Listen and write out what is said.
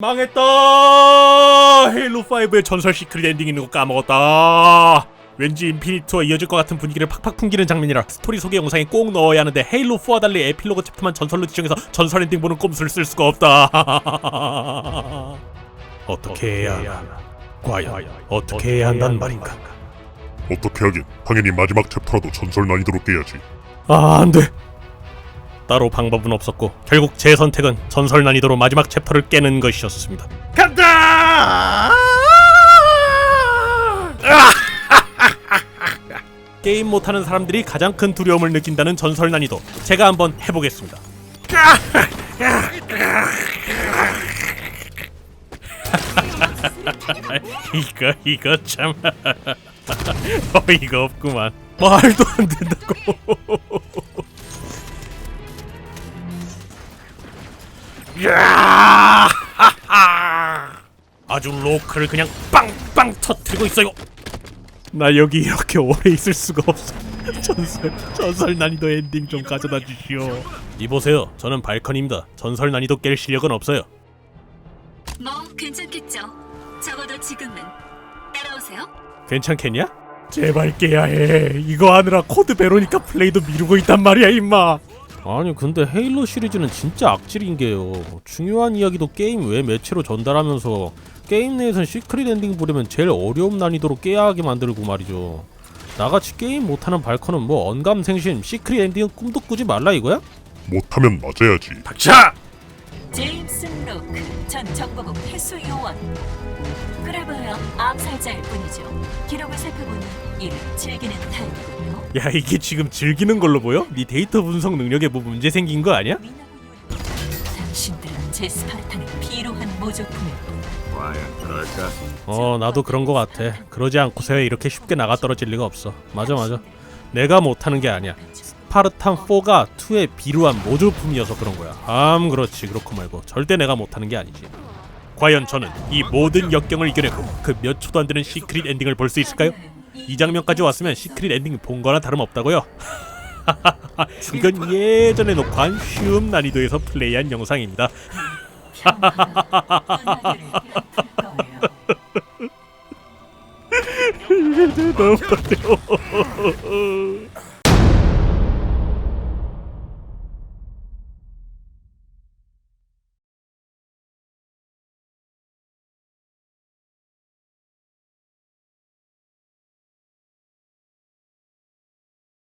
망했다! 헤일로5의 전설 시크릿 엔딩 있는 거 까먹었다. 왠지 인피니트와 이어질 것 같은 분위기를 팍팍 풍기는 장면이라 스토리 소개 영상에 꼭 넣어야 하는데 헤일로4와 달리 에필로그 챕터만 전설로 지정해서 전설 엔딩 보는 꼼수를 쓸 수가 없다. 어떻게 해야 하나? 과연 어떻게 해야 한단 말인가? 어떻게 하긴 당연히 마지막 챕터라도 전설 난이도로 깨야지 아, 안 돼. 따로 방법은 없었고 결국 제 선택은 전설 난이도로 마지막 챕터를 깨는 것이었습니다. 간다! 게임 못하는 사람들이 가장 큰 두려움을 느낀다는 전설 난이도 제가 한번 해보겠습니다. 이거 이거 참 어이가 없구만 말도 안 된다고 야! 아주 로크를 그냥 빵빵 터뜨리고 있어요. 나 여기 이렇게 오래 있을 수가 없어. 전설 전설 난이도 엔딩 좀 가져다 주시오. 이보세요. 저는 발컨입니다. 전설 난이도 깰 실력은 없어요. 뭐 괜찮겠죠. 적어도 지금은 따라오세요. 괜찮겠냐? 제발 깨야 해. 이거 하느라 코드 베로니카 플레이도 미루고 있단 말이야, 임마. 아니 근데 헤일로 시리즈는 진짜 악질인 게요. 중요한 이야기도 게임 외 매체로 전달하면서 게임 내에선 시크릿 엔딩 보려면 제일 어려운 난이도로 깨야 하게 만들고 말이죠. 나같이 게임 못하는 발커는 뭐 언감생심 시크릿 엔딩은 꿈도 꾸지 말라 이거야? 못하면 맞아야지 닥쳐! 제임스 로크 전 정보국 해수 요원. 그래봐야 암살자일 뿐이죠. 기록을 살펴보니 이를 즐기는 타입이군요. 야 이게 지금 즐기는 걸로 보여? 네 데이터 분석 능력에 뭐 문제 생긴 거 아니야? 당신들은 제 스파르타는 비루한 모조품일 뿐. 어 나도 그런 거 같아 그러지 않고서야 이렇게 쉽게 나가 떨어질 리가 없어 맞아 맞아 내가 못하는 게 아니야 스파르탄 4가 2의 비루한 모조품이어서 그런 거야 암 그렇지 그렇고 말고 절대 내가 못하는 게 아니지 과연 저는 이 모든 역경을 이겨내고 그 몇 초도 안 되는 시크릿 엔딩을 볼 수 있을까요? 이 장면까지 왔으면 시크릿 엔딩 본 거나 다름없다고요 이건 예전에 녹화한 쉬움 난이도에서 플레이한 영상입니다. 너무